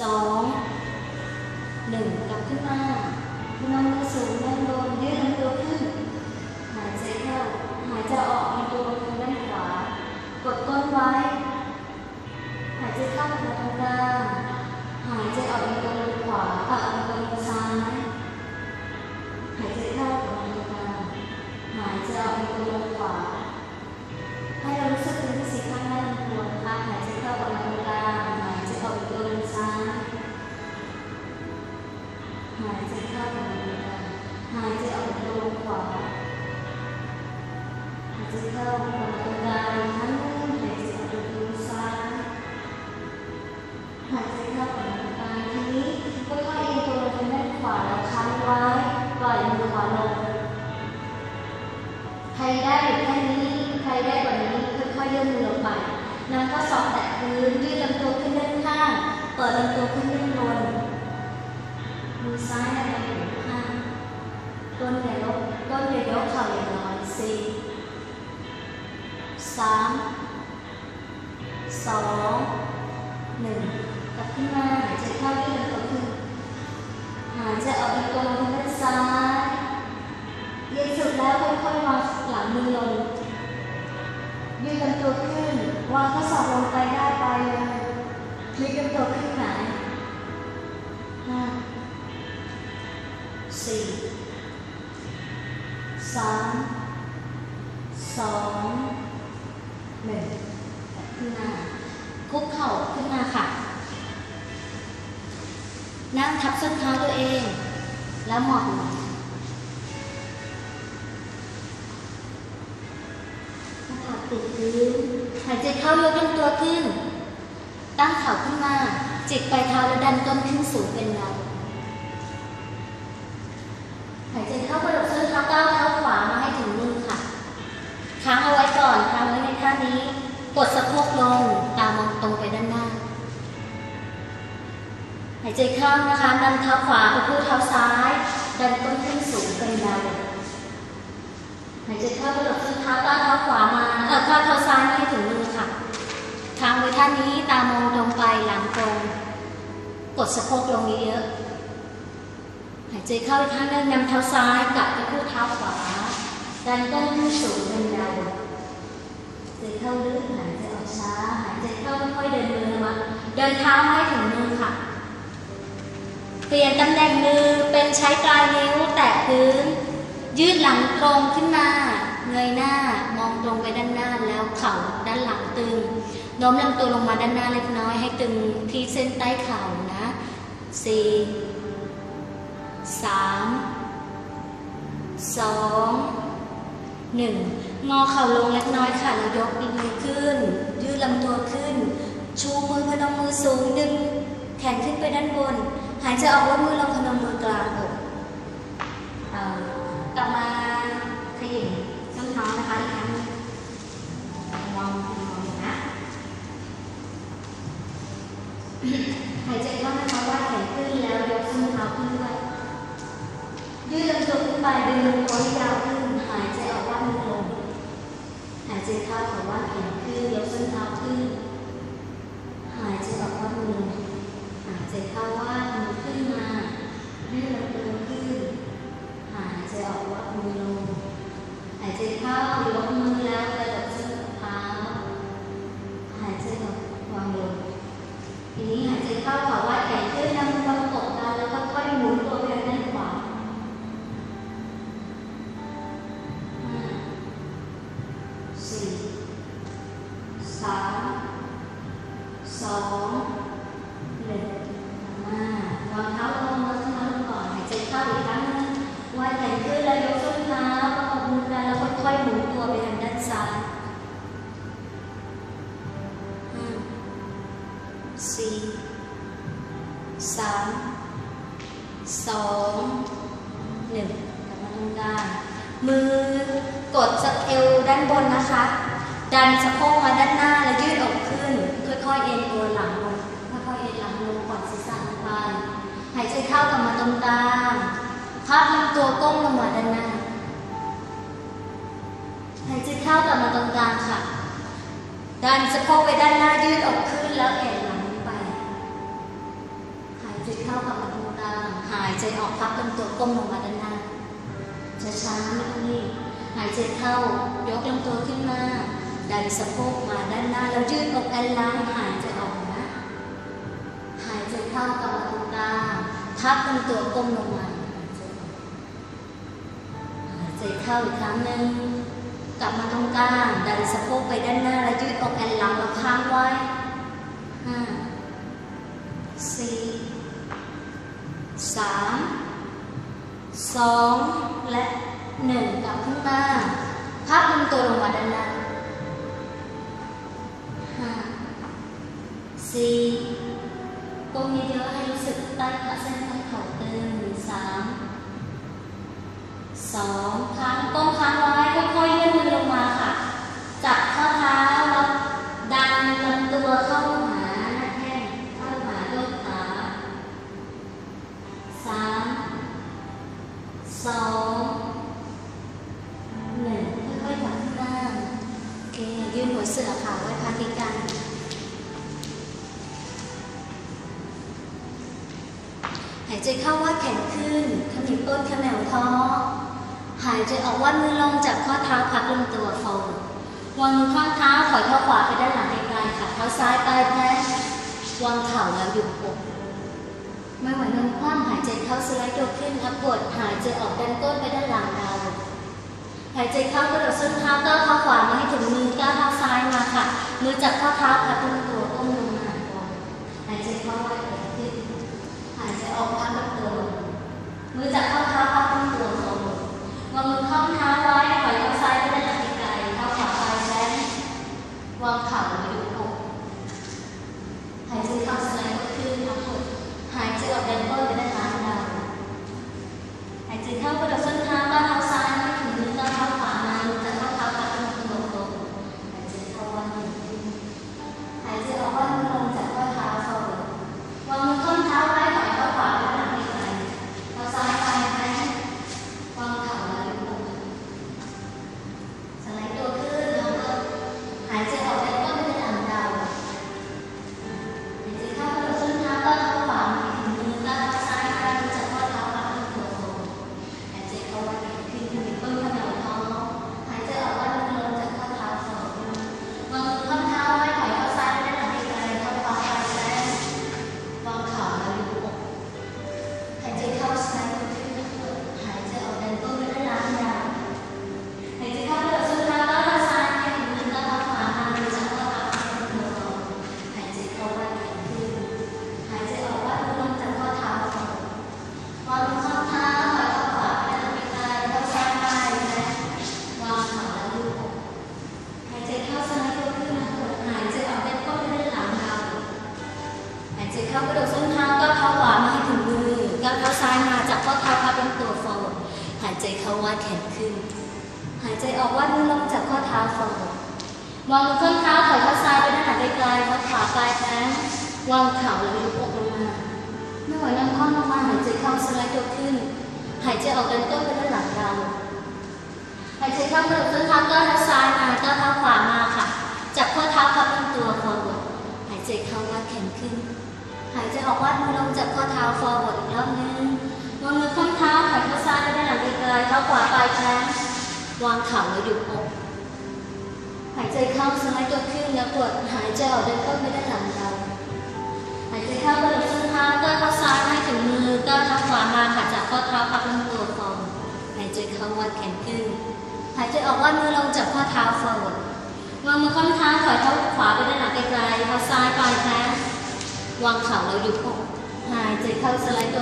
สองหนึ่งกลับขึ้นมาพนมมือสูงด้านบนยืดลำตัวขึ้น หายใจเข้า หายใจออกลำตัวทางด้านขวากดก้นไว้ หายใจเข้ามาทางกลางหายใจออกลำตัวลงขวา นำข้อศอกแตะพื้นยืดลำตัวขึ้นด้านข้างเปิดลำตัวขึ้นด้านบนมือซ้ายนำไปอยู่ข้างต้นอย่ายกต้นอย่ายกเข่าอย่าลอยสี่ สามสองหนึ่งกลับขึ้นมาหายใจเข้ายืดลำตัวขึ้นหายใจออกลำตัวลงทางด้านซ้ายเย็นสุดแล้วค่อยๆวางหลังมือลงยืดลำตัวขึ้นวางข้อศอกลงไปได้ไปเลยพลิกลำตัวขึ้นหนห้าสี่สามสอง หนึ่งขึ้นมาคุกเข่าขึ้นมาค่ะ นั่งทับส้นเท้าตัวเอง แล้วหมอบลงหน้าติดพื้นหายใจเข้ายกลำตัวขึ้น ตั้งเข่าขึ้นมาจิกปลายเท้าแล้วดันต้นขึ้นสูงเป็นเราหายใจเข้ากร กดสะโพกลง ตามองตรงไปด้านหน้า หายใจเข้านะคะดันเท้าขวาไปคู่เท้าซ้าย ดันต้นขึ้นสูงเป็นเราหายใจเข้ากระดกส้นเท้าก้าวเท้าขวามาเออก้าวเท้าซ้ายมาให้ถึงมือค่ะค้างไว้ท่านี้ตามองตรงไปหลังตรง กดสะโพกลงเยอะๆหายใจเข้าอีกครั้งหนึงนำเท้าซ้ายกลับไปคู่เท้าขวาดันต้นขึ้นสูงเป็นราหา เข้าลึกหายใจออกช้าหายใจเข้าค่อยๆเดินมือมาเดินเท้ามาให้ถึงมือค่ะ เปลี่ยนตำแหน่งมือเป็นใช้ปลายนิ้วแตะพื้น ยืดหลังตรงขึ้นมาเงยหน้ามองตรงไปด้านหน้าแล้วเข่าด้านหลังตึงโน้มลำตัวลงมาด้านหน้าเล็กน้อยให้ตึงที่เส้นใต้เข่านะสี่สามสองหนึ่ง งอเข่าลงเล็กน้อยค่ะแล้วยกอีกมือขึ้น ยืดลำตัวขึ้น ชูมือพนมมือสูงดึงแขนขึ้นไปด้านบน หายใจออกแล้วมือลงพนมมือกลางอกกลับมาขยิบส้นเท้านะคะอีกครั้งมองมองนะหายใจเข้านะคะว่าแขนขึ้นแล้วยกส้นเท้าขึ้นด้วยยืดลำตัวขึ้นไปดึงลำตัวให้ยาวขึ้น หายใจออกว่ามือลง หาย ใจเข้าขอว่าแขนขึ้นยกส้นเท้าขึ้น หายใจออกว่ามือลงหายใจเข้าว่า ด้านบนนะคะ ดันสะโพกมาด้านหน้าแล้วยืดอกขึ้น ค่อยๆเอ็นตัวหลังลงค่อยๆเอ็นหลังลงก่อนศีรษะลงไปหายใจเข้ากลับมาตรงกลางพับลำตัวก้มลงมาด้านหน้าหายใจเข้ากลับมาตรงกลางค่ะ ดันสะโพกไปด้านหน้ายืดอกขึ้นแล้วเอ็นหลังไป หายใจเข้ากลับมาตรงกลาง หายใจออกพับลำตัวก้มลงมาด้านหน้าช้าๆไม่ต้องรีบ หายใจเข้ายกลำตัวขึ้นมา ดันสะโพกมาด้านหน้าแล้วยืดอกแอนไลน์หายใจออกนะ หายใจเข้ากับมาตรงกลางทับลำตัวก้มลงมาหายใจเข้าอีกครั้งหนึ่งกลับมาตรงกลางดันสะโพกไปด้านหน้าแล้วยืดอกแอนหลังแล้วค้างไว้ห้าสี่สามสองและ หนึ่งกับขึ้นมาพับลำตัวลงมาด้านล่างห้าสี่ก้มเยอะๆให้รู้สึกใต้ขาเส้นใต้เข่าตึงสามสองครั้งก้ม เคยืนหัวเสือค่ะไว้พักติกันหายใจเข้าว่าแข็งขึ้นขมิบก้นขมวท้อหายใจออกว่ามือลงจากข้อเท้าพักลงตัวฟอร์วางมือข้างเท้าถอยเท้าขวาไปด้านหลังไกลๆค่ะเท้าซ้ายใต้แพร่วางเข่าแล้วหยุดอกไม่ไหวนอนคว่ำหายใจเข้าสไลด์ตัวขึ้นอัพกดหายใจออกดันก้นไปด้านหลังเราว หายใจเข้ากระโดดส้นเท้าก้าวเท้าขวามาให้ถึงมือก้าวเท้าซ้ายมาค่ะ มือจับข้อเท้าพักลงตัวก้มลงมาก่อนหายใจเข้าไว้ขึ้นหายใจออกพักลำตัวมือจับข้อเท้าพักลำตัวลงวางมือข้างเท้าไว้ปล่อยเท้าซ้ายไปด้านหลังไกลๆเท้าขวาไปลายแขนวางเข่า วาดแขนขึ้น หายใจออกวาดมือลงจากข้อเท้าฟอร์ดวางข้างเท้าถอยเท้าซ้ายไปด้านหลังไกลๆเท้าขวาปลายแขนวางเข่าแล้วยกอกลงมาไม่ไหวนั่งคว่ำลงมาหายใจเข้าสไลด์ตัวขึ้น หายใจออกดันต้นไปด้านหลังเราหายใจเข้ากระโดดส้นเท้าก้าวเท้าซ้ายมาก้าวเท้าขวามาค่ะจับข้อเท้าพับลำตัวฟอร์ดหายใจเข้าวาดแขนขึ้น หายใจออกวาดมือลงจากข้อเท้า forward อีกรอบนึง วางมือข้างเท้าถอยเท้าซ้ายไปด้านหลังไกลๆเท้าขวาปลายแขนวางเข่าแล้วหยุดอกหายใจเข้าสไลด์ตัวขึ้นแล้วกดหายใจออกเดินก้นไปด้านหลังเราหายใจเข้ากระโดดส้นเท้าก้าวเท้าซ้ายให้ถึงมือก้าวเท้าขวามาค่ะจากข้อเท้าพับลำตัว forward หายใจเข้าวาดแขนขึ้นหายใจออกวาดมือลงจากข้อเท้า forward วางมือข้างเท้าถอยเท้าขวาไปด้านหลังไกลๆเท้าซ้ายปลายแขนวางเข่าแล้วยุบอกหายใจเข้าสไลด์ตัว